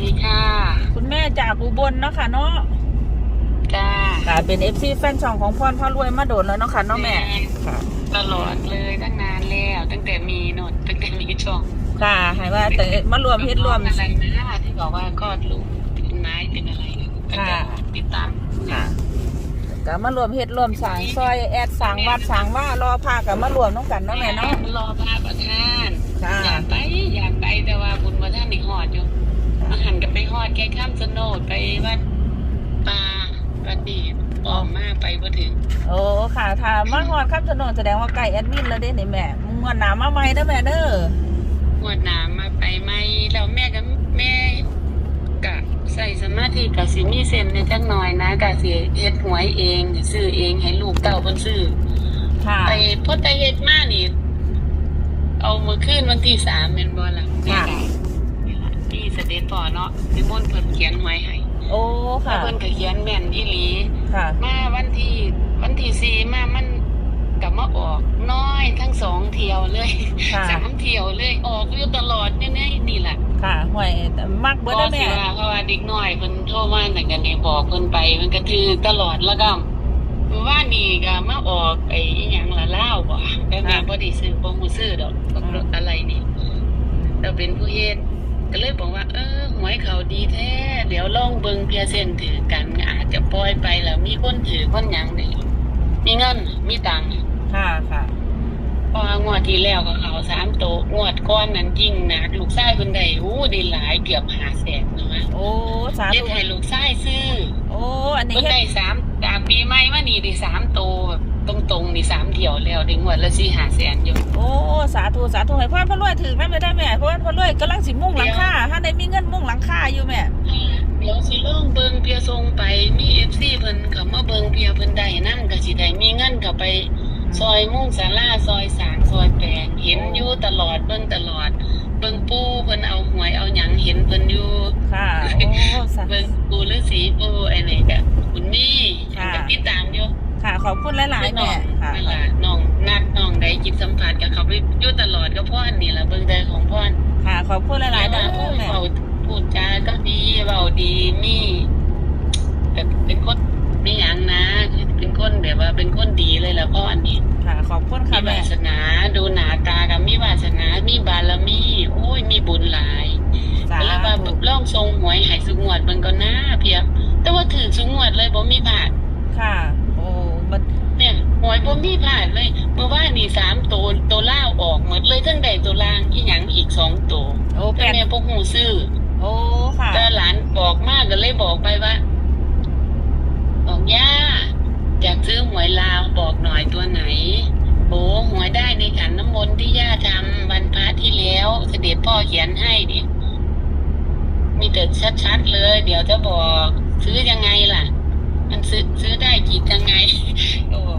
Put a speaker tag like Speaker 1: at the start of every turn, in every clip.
Speaker 1: ดีค่ะ
Speaker 2: คุณแม่จากอุบลเนาะค่ะเนาะ
Speaker 1: จ้า
Speaker 2: ค่ะเป็นเอฟซีแฟนช่องของพรพ่อรวยมาโดนแล้วเนาะค่ะเนาะแม่ค่ะ
Speaker 1: ตลอดเลยตั้งนานแล้ว ตั้งแต่มีโนดตั้งแต่มีช่อง
Speaker 2: ค่ะให้ว่าแต่มารวมเฮ็ดรวม
Speaker 1: อะไรนะที่บอกว่าคลอดลูกเป็นไม้เป็นอะไรนะตั้งแต่
Speaker 2: ค่ะ
Speaker 1: ติดตาม
Speaker 2: ค่ะก็มารวมเฮ็ดรวมสร้างซอยแอดสร้างวัดสร้างว่ารอพากับมารวมน้องกันเนาะแม่เนาะ
Speaker 1: รอพระประธาน
Speaker 2: ค่ะ
Speaker 1: อยากไปอยากไปแต่ว่าบุญประธานนี่หอดอยู่ มาหันกับไปหอดแค่ข้ามสโนดไปวัดป่าวัดดีออกมาไปบ่ถึง
Speaker 2: โอ้ค่ะถ้ามาฮอดครับถนนแสดงว่าใกล้แอดมินแล้วเด้นี่แม่มึงว่าหนามาใหม่เด้อแม่เด้อ
Speaker 1: หวดน้ำมาไปไหมแล้วแม่กับแม่กะใส่สมาธิกะสิมีเส้นในจักหน่อยนะกะสิเฮ็ดหวยเองซื้อเองให้ลูกเต้าเพิ่นซื้อ
Speaker 2: ค่ะ
Speaker 1: ไปพอแต่เฮ็ดมานี่เอามือขึ้นวันที่สามเป็นบ่ล่ะแม่
Speaker 2: ค่ะ
Speaker 1: กะที่ เสด็จพ่อเนาะที่มนต์เพิ่นเขียนหวยให้
Speaker 2: โอ้
Speaker 1: แล้
Speaker 2: ค่ะ
Speaker 1: วเพิ่นก็เขียนแม่นอีหลี
Speaker 2: ค่ะ
Speaker 1: มาวันที่วันที่สี่มามันกลับมาออกน้อยทั้งสองเที่ยวเลย
Speaker 2: ค่ะ
Speaker 1: สามเที่ยวเลยออกอยู่ตลอดเนี่ยนี่แหละ
Speaker 2: ค่ะห่วยมักเบิด
Speaker 1: ก็
Speaker 2: เด้อ
Speaker 1: สิ
Speaker 2: แม่
Speaker 1: ว่าเพราะว่าเด็กน้อยเพิ่นโทรมาแต่กันนี่บอกเพิ่นไปมันก็คือตลอดแล้วก็ว่านี่ก็มาออกไอ้อีหยังละเล่าวบ่แต่แม่บ่ได้ซื้อบ่ฮู้ซื้อดอกอะไรนี่เราเป็นผู้เฮ็ด ก็เลยบอกว่า เออหวยเขาดีแท้ เดี๋ยวลองเบิ่งเพียเส้นถือกัน อาจจะปล่อยไปแล้วมีคนถือคนหยังนี่มีเงินมีตังค์
Speaker 2: ค่ะค่ะ
Speaker 1: เพราะว่างวดที่แล้วก็เขาสามโตะงวดก้อนนั้นยิ่งหนักลูกชายเพิ่นได้อู้ได้หลายเกือบ5แสนนะ
Speaker 2: โอ้สา
Speaker 1: เฮ็ด
Speaker 2: ธุ
Speaker 1: ให้ลูกชายซื้อ
Speaker 2: โอ้อันนี้
Speaker 1: เพิ่น
Speaker 2: เฮ็ด
Speaker 1: ได้สามจากปีใหม่มานี่ได้สามโตแบบ ตรงๆนี่สามเที่ยวแล้วได้งวดละ4 5แสนอยู่
Speaker 2: โอ้สาธุสาธุให้พ่อพ่อรวยถือแม่ไม่ได้แม่เพราะว่าพ่อรวยกำลังสิมุ่งหลังคาถ้าได้มีเงินมุ่งหลังคาอยู่แม่
Speaker 1: เดี๋ยวสิลองเบิ่งเพียทรงไปมี FC เพิ่นเข้ามาเบิ่งเพียเพิ่นได้นำก็สิได้มีเงินเข้าไปซอยมุ่งศาลาซอยสร้างซอยแปลงเห็นอยู่ตลอดเบิ่งตลอด เบิ่งปู่เพิ่นเอาหวยเอาหยังเห็นเพิ่นอยู่
Speaker 2: ค่ะโอ้สา
Speaker 1: เบิ่งปู่ฤาษีปู่ไอ้นี่ก็คุณมี่
Speaker 2: ค่ะ ขอบคุณหลายๆแม่ค่ะ
Speaker 1: นั่นล่ะน้องนัดน้องได้จิตสัมผัสกับเขาไปอยู่ตลอดก็พ่อนี่ล่ะเบิ่งแต่ของพ่อ
Speaker 2: ค่ะ ขอบคุณหลายๆ
Speaker 1: แม่
Speaker 2: เด้
Speaker 1: ว่า
Speaker 2: อแม่
Speaker 1: เว้าพูดจาก็ดีเว้าดีมีแบบเป็นคนมีหยังนะเป็นคนแบบว่าเป็นคนดีเลยล่ะพ่ออันนี้
Speaker 2: ค่ะ ขอบคุณ
Speaker 1: มี
Speaker 2: ค่ะแม่
Speaker 1: วาสนาดูหน้าตากับมีวาสนามีบารมีโอ้ยมีบุญหลาย
Speaker 2: สา
Speaker 1: แล้วว่า
Speaker 2: ธุ
Speaker 1: ล่องทรงหวยใหายสุงวดเบิ่งก็น่าเพียบแต่ว่าถือสุงวดเลยบ่มีพลาด
Speaker 2: ค่ะโอ้มัน
Speaker 1: เนี่ย หวยบ่มีพลาดเลยเมื่อว่านนี่สามตัวตัวล่าวออกหมดเลยทั้งใดตัวล่างอีหยังอีกสองตัว
Speaker 2: โอ้แป
Speaker 1: แต่
Speaker 2: ด
Speaker 1: แม่บ่ฮู้ซื้อ
Speaker 2: โอ้ค่ะ
Speaker 1: แต่หลานบอกมากก็เลยบอกไปว่าบอกย่าอยากซื้อหวยลาวบอกหน่อยตัวไหนโอ้หวยได้ในขันน้ำมนต์ที่ย่าทำวันพระที่แล้ว เสด็จพ่อเขียนให้ดิมีแต่ชัดๆเลย เดี๋ยวจะบอก ซื้อยังไงล่ะ มันซื้อซื้อได้กี่ยังไงก็บอก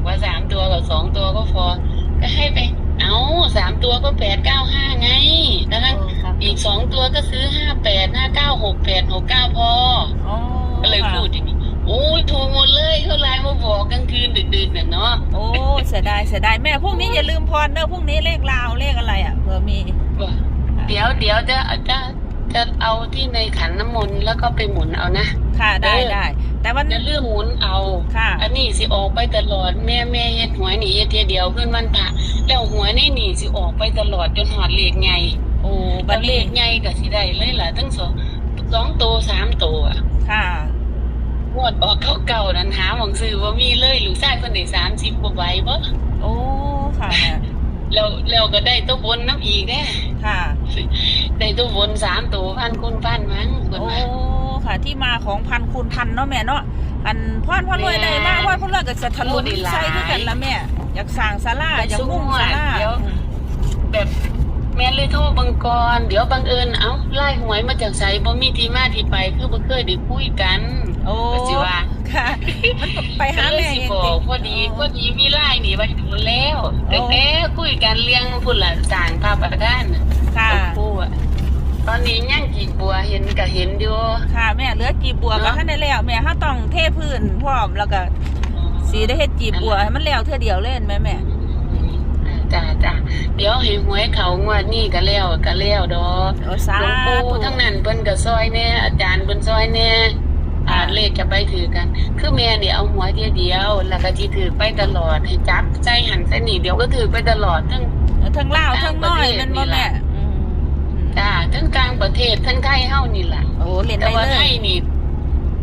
Speaker 1: ว่าสามตัวกับสองตัวก็พอ ก็ให้ไป เอาสามตัวก็แปดเก้าห้าไงนะคะ
Speaker 2: โอ้ครับ
Speaker 1: อีกสองตัวก็ซื้อห้าแปดห้าเก้าหกแปดหกเก้าพอ
Speaker 2: โอ้
Speaker 1: ก็เลย
Speaker 2: ค่ะ
Speaker 1: พูดอย่างนี้โอ้ยถูกหมดเลยเขาไลน์มาบอกกลางคืนดึกๆน่ะเนาะ
Speaker 2: โอ้เสียดายเสียดายแม่พรุ่งนี้อย่าลืมพรเด้อพรุ่งนี้เลขลาวเลขอะไรอะเผื่อมี
Speaker 1: บอกเดี๋ยวเดี๋ยวจะจะจะเอาที่ในขันน้ำมนต์แล้วก็ไปหมุนเอานะ
Speaker 2: ค่ะได้
Speaker 1: เออ
Speaker 2: ได้ แต่วัน
Speaker 1: จะเลื่อมหมุนเอา
Speaker 2: ค่ะ
Speaker 1: อันนี้สิออกไปตลอดแม่แม่เฮ็ดหวยนี่เฮ็ดเทียเดียวเพื่อนวันพระแล้วหวยนี่นี่สิออกไปตลอดจนหอดเลขไง
Speaker 2: โอ้บั
Speaker 1: บั
Speaker 2: ด
Speaker 1: เล
Speaker 2: นี้
Speaker 1: ขไงก็สิได้เลยล่ะทั้งสองสองตัวสามตัวอะ
Speaker 2: ค่ะ
Speaker 1: งวดออกเก่าเก่าๆนั้นหาหวังซื้อว่ามีเลยลูกชายคนได้สามสิบกว่าใบบ่
Speaker 2: โอ้ ค่ะแม่
Speaker 1: แล้วแล้วก็ได้ตัวบนน้ำอีกเด้
Speaker 2: ค่ะ
Speaker 1: ได้ตัวบนสามตัวพันคูณพันมั้งคน
Speaker 2: โอ้
Speaker 1: ว่า
Speaker 2: ค่ะ ที่มาของพันคูณพันเนาะแม่เนาะอันพ่อพ่อรวยได้มากพ่อพ่อรวยก็จะทะลุใส่คือกันละแม่ อยากสร้างศาลาอยากมุ่งศาลา
Speaker 1: เดี๋ยวแบบแม่เลยโทรบังกร เดี๋ยวบังเอิญเอ้าไล่หวยมาจากไสบ่มีที่มาที่ไปคือบ่เคยได้คุยกัน
Speaker 2: โอ้
Speaker 1: ก็สิว่า
Speaker 2: ค่ะมันก็ไปหา
Speaker 1: ก็เลย
Speaker 2: แม่
Speaker 1: สิ
Speaker 2: เอง
Speaker 1: บอ
Speaker 2: ติ
Speaker 1: กพอดีพอดีมีไล่หนีไปถึงแล้วแต่แต่คุยกันเลี้ยงพุ่นละสร้างภาพประกัน
Speaker 2: ค่ะ
Speaker 1: ต้องพูดตอนนี้ย่างกีบัวเห็นก็เห็นอยู่
Speaker 2: ค่ะแม่เหลือกีบบัวก็
Speaker 1: เนาะ
Speaker 2: ท่านได้แล้วแม่ถ้าต้องเทพื้นพร้อมแล้วก็สีได้เฮ็ดกีบบัวให้มันแล้วเท่อเดียวเล่นแม่แม่
Speaker 1: เออจ้าจ้าเดี๋ยวให้หวยเขางวดนี้ก็แล้วก็แล้วดอก
Speaker 2: โอ้สา
Speaker 1: หลวงปู่
Speaker 2: ธุ
Speaker 1: ทั้งนั้นเพิ่นก็ซอยแน่อาจารย์เพิ่นซอยแน่อาเลขจะไปถือกัน คือแม่นี่เอาหัวเดียวเดียว แล้วก็สิถือไปตลอดให้จับใจหันเส้นนี่เดี๋ยวก็ถือไปตลอดทั้ง
Speaker 2: ทั้งลาวทั้งน้อยแมันบ่แม่อืม
Speaker 1: จ้าทั้งกลางประเทศทั้งไทยเฮานี่ล่ะ
Speaker 2: โอ้เล่น
Speaker 1: แต่
Speaker 2: ได้
Speaker 1: ว่า
Speaker 2: เล
Speaker 1: ไท
Speaker 2: ย
Speaker 1: ยนี่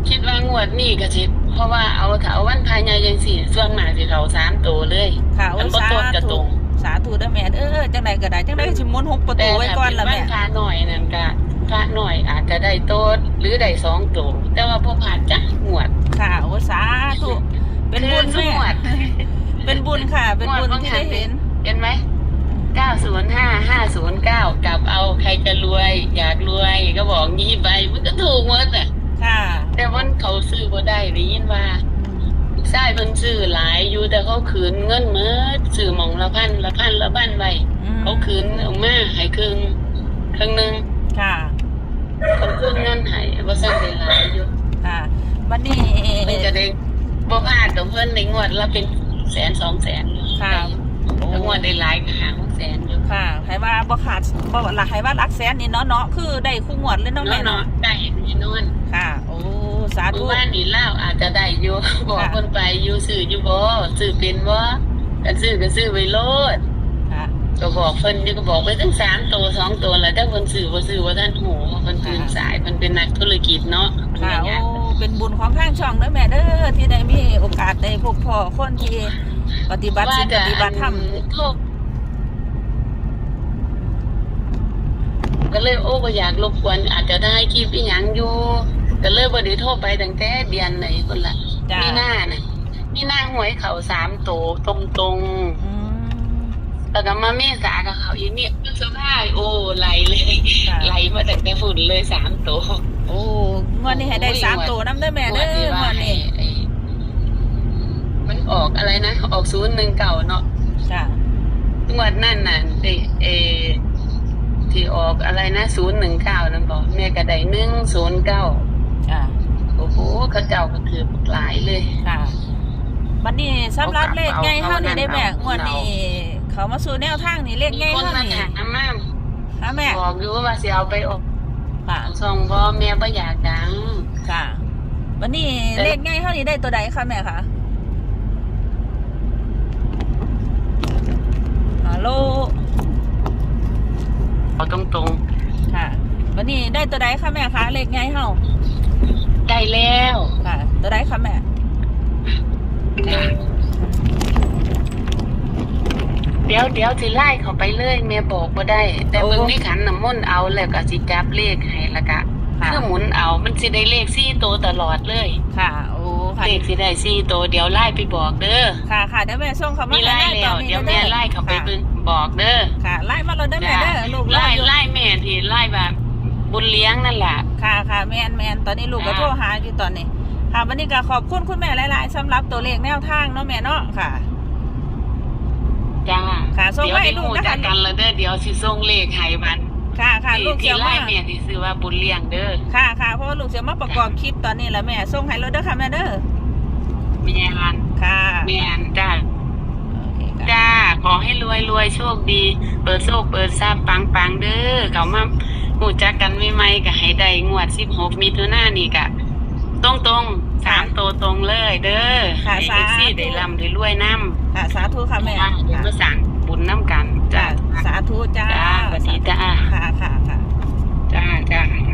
Speaker 1: คิดว่างวดนี้ก็สิเพราะว่าเอาถ้าเอาวันภายในจังซี่ส่วนมากสิเขาสามตัวเลย
Speaker 2: ค่ะโอ้
Speaker 1: มันบ่
Speaker 2: สา
Speaker 1: ตรงกับต
Speaker 2: ธุ
Speaker 1: รง
Speaker 2: สาธุเด้อแม่เออจังไดก็ได้จังไดก็สิหมุนหกประตูไว้ก่อนละ
Speaker 1: แต่
Speaker 2: แม่
Speaker 1: ถ้าเป็นวันพระหน่อยนั่นก็พระหน่อยอาจจะได้โต๊ดหรือได้สองตัวแต่ว่าพวกผ่านจ้ะงวด
Speaker 2: ค่ะโอ้สาธุเป็นบุญ
Speaker 1: คือ
Speaker 2: แม่
Speaker 1: งวด
Speaker 2: เป็นบุญค่ะ เป็นบุญ
Speaker 1: งวด
Speaker 2: ที่ได้เห็น
Speaker 1: เห็นไหม เก้าศูนย์ห้าห้าศูนย์เก้ากับเอาใครจะรวย อยากรวยก็บอกงี้ไปมันก็ถูกหมดอะ
Speaker 2: ค่ะ
Speaker 1: แต่วันเขาซื้อบ่ได้ได้ยินว่าใช่เพิ่นซื้อหลายอยู่แต่เขาคืนเงินเมื่อซื้อหมองละพันละพันละพันไว้
Speaker 2: อืม
Speaker 1: เขาคืนออกมาให้ครึ่งครึ่งหนึง
Speaker 2: ค่ะ
Speaker 1: เขาคืนเงินให้บ่ซั่นได้หลายอยู่
Speaker 2: ค่ะวันนี้
Speaker 1: เพิ่นก็ได้บ่พลาดดอกเพิ่นในงวดละเป็นแสนสองแสน
Speaker 2: ค่ะ
Speaker 1: แล้วงวดได้หลายก็หาหกแสนอยู่
Speaker 2: ค่ะให้ว่าบ่ขาดบ่หลักให้ว่าหลักแสนนี่เนาะเนาะคือได้คู่งวดเลยเนาะ
Speaker 1: เนาะ
Speaker 2: แม่
Speaker 1: เนาะ
Speaker 2: เนาะ
Speaker 1: ได้แน่นอน
Speaker 2: ค่ะ โอ้สา
Speaker 1: ห
Speaker 2: ธุ
Speaker 1: มู่บ้านนี่เล่าวอาจจะได้อยู่บอก
Speaker 2: ค่ะ
Speaker 1: เพิ่นไปอยู่ซื้ออยู่บ่ซื้อเป็นบ่ก็ซื้อก็ซื้อไว้โลด
Speaker 2: ค่ะ
Speaker 1: ก็บอกเพิ่นอยู่ก็บอกไปทั้งสามตัวสองตัวแล้วถ้าเพิ่นซื้อบ่ซื้อว่าท่านหูเพิ่นตื่นสายเพิ่นเป็นนักธุรกิจเนาะ
Speaker 2: ค่ะ
Speaker 1: อะไร
Speaker 2: โอ้
Speaker 1: เงี้ย
Speaker 2: เป็นบุญของทางช่องเด้อแม่เด้อที่ได้มีโอกาสได้พบพ่อคนที่ปฏิบัติศีลปฏิบัติธรรม
Speaker 1: โทษ ก็เลยโอ้บ่อยากรบกวนอาจจะได้คลิปอีหยังอยู่ก็เลยบ่ได้โทรไปตั้งแต่เดือนไหนพุ่นล่ะ
Speaker 2: จ้า
Speaker 1: มีหน้าน่ะมีหน้าหวยเขาสามโตวตรงตรงๆ
Speaker 2: อืม
Speaker 1: แล้วก็มาเมษากับเขาอีกเนี่ยพฤษภาโอ้ไหลเลย
Speaker 2: ค่ะ
Speaker 1: ไหลมาตั้งแต่ฝุ่นเลยสามตัว
Speaker 2: โอ้งวดนี้ให้ได้สามตัวน้ำเด้อแม่เด้องวดนี้
Speaker 1: ไอ้มันออกอะไรนะ ออกศูนย์หนึ่งเก่าเนาะ
Speaker 2: ค่ะ
Speaker 1: งวดนั่นน่ะเอเอ ที่ออกอะไรนะศูนย์หนึ่งเก้านั่นบอกแม่ก็ได้หนึ่งศูนย์เก้า
Speaker 2: ค่ะ
Speaker 1: โอ้โหเขาเจ้าก็ถือหลายเลย
Speaker 2: ค่ะบัดนี้สำหรับเลขไงเฮานี่ได้แม่
Speaker 1: เอา
Speaker 2: งวดนี้เขามาสู่แนวทางนี่เลขไง
Speaker 1: คน
Speaker 2: เฮา
Speaker 1: มา
Speaker 2: นี่
Speaker 1: ถามมา
Speaker 2: ค่ะแม่
Speaker 1: บอกอยู่ว่าสิเอาไปออก
Speaker 2: ค่ะ
Speaker 1: ส่งพ่อแม่บ่อยากดัง
Speaker 2: ค่ะวันนี้
Speaker 1: แต่
Speaker 2: เลขไงเฮานี่ได้ตัวใดคะแม่คะฮัลโหล
Speaker 1: เอาตรง
Speaker 2: ค่ะ วันนี้ได้ตัวใดคะแม่คะเลขไงเฮา
Speaker 1: ๆ ได้แล้ว
Speaker 2: ค่ะ ตัวใดคะแม่
Speaker 1: เดี๋ยวเดี๋ยวสิไล่เขาไปเลยแม่บอกบ่ได้ แต่เบิ่งในขันน้ำมนต์เอาแล้วก็สิจับเลขให้และกะ
Speaker 2: ค่ะ
Speaker 1: คือหมุนเอามันสิได้เลขสี่ตัวตลอดเลย
Speaker 2: ค่ะโอ้ค่ะ
Speaker 1: เลขสิได้สี่ตัวเดี๋ยวไล่ไปบอกเด้อ
Speaker 2: ค่ะค่ะเดี๋ยวแม่ส่งเขามา
Speaker 1: มีไล่
Speaker 2: ให้
Speaker 1: แล้
Speaker 2: ตอ
Speaker 1: วน
Speaker 2: นี้
Speaker 1: เดี๋ยว
Speaker 2: ด้
Speaker 1: แม่
Speaker 2: อ
Speaker 1: ไล่เขาไป
Speaker 2: ค่ะ
Speaker 1: เบิ่ง บอกเด้อ
Speaker 2: ค่ะไล่มาเราได้อแม่เด้อลูกรอ
Speaker 1: ไล่
Speaker 2: อยู่
Speaker 1: ไล่แม่ที่ไล่แบบบุญเลี้ยงนั่นแหละ
Speaker 2: ค่ะค่ะแมนแมนตอนนี้ลูกก็
Speaker 1: จ้า
Speaker 2: โทรหาอยู่ตอนนี้ ค่ะวันนี้ก็ขอบคุณคุณแม่หลายๆสำหรับตัวเลขแนวทางเนาะแม่เนาะค่ะ
Speaker 1: จ้า
Speaker 2: ค่ะส่ง
Speaker 1: เดี๋ยว
Speaker 2: มาให้
Speaker 1: ได้
Speaker 2: ลูก
Speaker 1: หู
Speaker 2: นะคะ
Speaker 1: จักกันแล้วเด้อเดี๋ยวสิส่งเลขให้มัน
Speaker 2: ค่ะค่ะลูก
Speaker 1: ที่
Speaker 2: เสีย
Speaker 1: ไล่
Speaker 2: มา
Speaker 1: แม่ที่ซื้อว่าบุญเลี้ยงเด้อ
Speaker 2: ค่ะค่ะเพราะว่าลูกเสียมาประกอบคลิปตอนนี้แหละแม่ส่งให้รถเด้อค่ะแม่เด้อ
Speaker 1: แม่ฮัน
Speaker 2: ค่ะ
Speaker 1: แม่นจ้า
Speaker 2: โอเคค่ะ
Speaker 1: จ้า ขอให้รวยรวยโชคดี เปิดโชคเปิดทรัพย์ปังปังเด้อเขามาหูจักกันใหม่ๆก็ให้ได้งวดสิบหกมิถุนายนนี่กะตรงตรงๆสามโตวตรงเลยเด้อ
Speaker 2: ค่ะ
Speaker 1: ให้
Speaker 2: สา
Speaker 1: เอฟ
Speaker 2: ธุ
Speaker 1: ซีได้ร่ำได้รวยน้ำ
Speaker 2: ค่ะสาธุค่ะแม่
Speaker 1: จ้าเดี๋ยวมาสั่งบุญน้ำกัน
Speaker 2: จ้า
Speaker 1: จ้า
Speaker 2: สาธุจ้า
Speaker 1: จ้าสวัสดีจ้า
Speaker 2: ค่ะค่ะค่ะ
Speaker 1: จ้าจ้า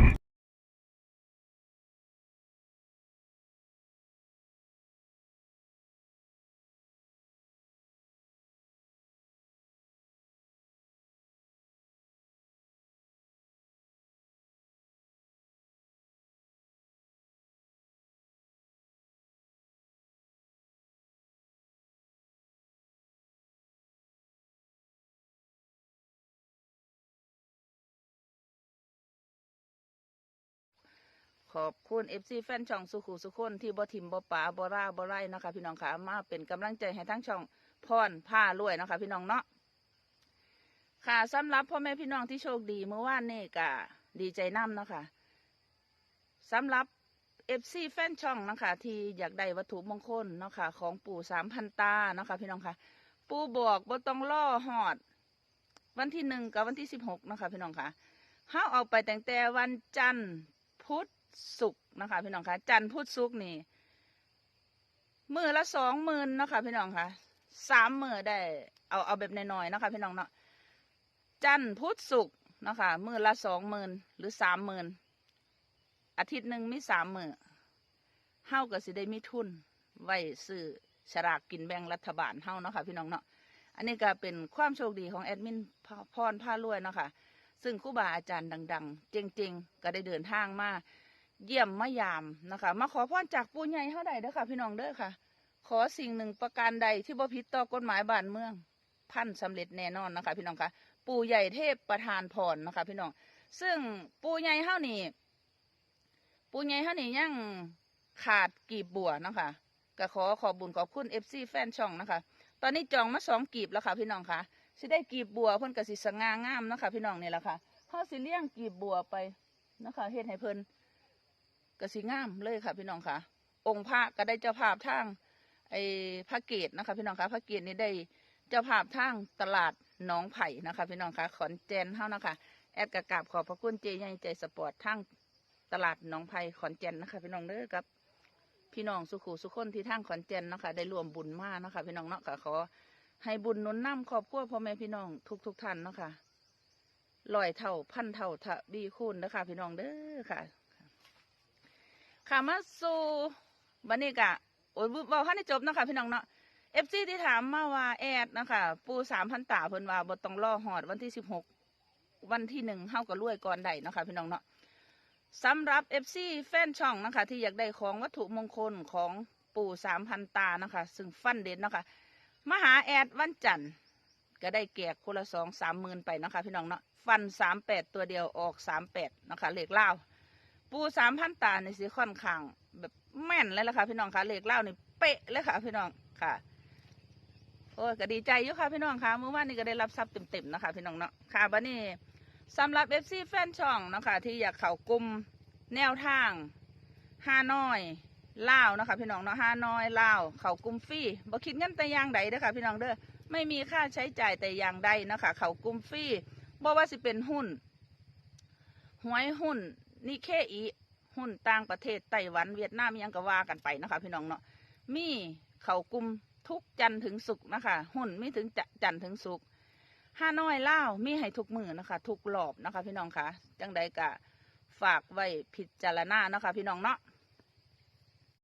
Speaker 2: ขอบคุณเอฟซีแฟนช่องสุขุสุขคนที่บ่ทิมบ่ป๋าบ่ราบ่ไรนะคะพี่น้องค่ะมาเป็นกำลังใจให้ทั้งช่องพรผ้ารวยนะคะพี่น้องเนาะค่ะสำหรับพ่อแม่พี่น้องที่โชคดีเมื่อวานนี่ก็ดีใจน้ำเนาะคะสำหรับเอฟซีแฟนช่องนะคะที่อยากได้วัตถุมงคลเนาะค่ะของปู่สามพันตาเนาะค่ะพี่น้องค่ะ ปู่บอกบ่ต้องล่อหอด วันที่หนึ่งกับวันที่สิบหกนะคะพี่น้องคะเฮาเอาไปแต่งแต่วันจันทร์พุธ ศุกร์นะคะ พี่น้องคะจันทร์พุธศุกร์นี่มือละสองหมื่นนะคะพี่น้องคะสามมือได้ เอาเอาแบบน้อยๆนะคะ พี่น้องเนาะจันทร์พุธศุกร์นะคะมือละสองหมื่นหรือสามหมื่นอาทิตย์หนึ่งมีสามมือเฮาก็สิได้มีทุน ไว้ซื้อฉลากกินแบ่งรัฐบาลเฮาเนาะค่ะพี่น้องเนาะอันนี้ก็เป็นความโชคดีของแอดมินพรผ้ารวยเนาะค่ะซึ่งครูบาอาจารย์ดังๆเจงๆ ก็ได้เดินทางมา เยี่ยมมายามนะคะ มาขอพรจากปู่ใหญ่เท่าใดเด้อค่ะ พี่น้องเด้อค่ะ ขอสิ่งหนึ่งประการใดที่บ่ผิดต่อกฎหมายบ้านเมือง พันสำเร็จแน่นอนนะคะ พี่น้องค่ะปู่ใหญ่เทพประธานพรนะคะ พี่น้อง ซึ่งปู่ใหญ่เฮานี่ปู่ใหญ่เฮานี่ยังขาดกีบบัวนะคะก็ขอขอบบุญขอบคุณเอฟซีแฟนช่องนะคะ ตอนนี้จองมาสองกีบแล้วค่ะ พี่น้องค่ะสิได้กีบบัวเพิ่นก็สิสง่างามนะคะพี่น้องนี่แหละค่ะเฮาสิเลี้ยงกีบบัวไปนะคะเฮ็ดให้เพิ่น ก็สิงามเลยค่ะ พี่น้องค่ะ องค์พระก็ได้เจ้าภาพทางไอ้พระเกตนะคะ พี่น้องค่ะพระเกตนี่ได้เจ้าภาพทางตลาดหนองไผ่นะคะ พี่น้องค่ะขอนแก่นเฮานะคะแอดกระกาบขอบพระคุณเจใหญ่ใจสปอร์ตทางตลาดหนองไผ่ขอนแก่นนะคะ พี่น้องเด้อครับ พี่น้องสุขุสุขคนที่ทางขอนแก่นนะคะ ได้รวมบุญมาเนะคะ พี่น้องเนาะก็ขอให้บุญนุนนำครอบครัวพ่อแม่พี่น้องทุกทุกท่านเนาะค่ะลอยเท่าพันเท่าทะบีคูณนะคะ พี่น้องเด้อค่ะ ค่ะมาสู่บันนี้กะโอ้ยบอกให้จบนะคะพี่น้องเนาะเอฟซีที่ถามมาว่าแอดนะคะปูสามพันตาเพิ่นว่าบ่ต้องรอหอดวันที่สิบหกวันที่หนึ่งเฮาก็รวยก่อนได้นะคะพี่น้องเนาะสำหรับ FC แฟนช่องนะคะที่อยากได้ของวัตถุมงคลของปู่สามพันตานะคะ ซึ่งฟันเด่นนะคะมาหาแอดวันจันทร์ก็ได้แกกคนละสองสามหมื่นไปนะคะพี่น้องเนาะฟันสามแปดตัวเดียวออกสามแปดนะคะเลขเล่า ปูสามพันตานในสีค่อนข้างแบบแม่นเลยล่ะค่ะ พี่น้องค่ะเลขเล่านี่เป๊ะเลยค่ะ พี่น้องค่ะโอ้ยก็ดีใจอยู่ค่ะพี่น้องค่ะเมื่อวานนี้ก็ได้รับทรัพย์เต็มๆนะคะพี่น้องเนาะค่ะบันนี้สำหรับเอฟซีแฟนช่องนะคะที่อยากเข้ากลุ่มแนวทางฮานอยเลานะคะพี่น้องเนาะฮานอยเลาเข้ากลุ่มฟรีบ่คิดเงินแต่อย่างใดเด้อค่ะ พี่น้องเด้อไม่มีค่าใช้จ่ายแต่อย่างใดนะคะเข้ากลุ่มฟรีบ่ว่าสิเป็นหุ้นหวยหุ้น นิเคอีหุ้นต่างประเทศไต้หวันเวียดนามยังก็ว่ากันไปนะคะ พี่น้องเนาะมีเขากลุ่มทุกจันถึงสุกนะคะ หุ้นมีถึงจ,จันถึงสุกห้าน้อยเล่ามีให้ทุกมือนะคะ ทุกหลอบนะคะ พี่น้องคะจังใดกะฝากไว้พิจารณานะคะ พี่น้องเนาะ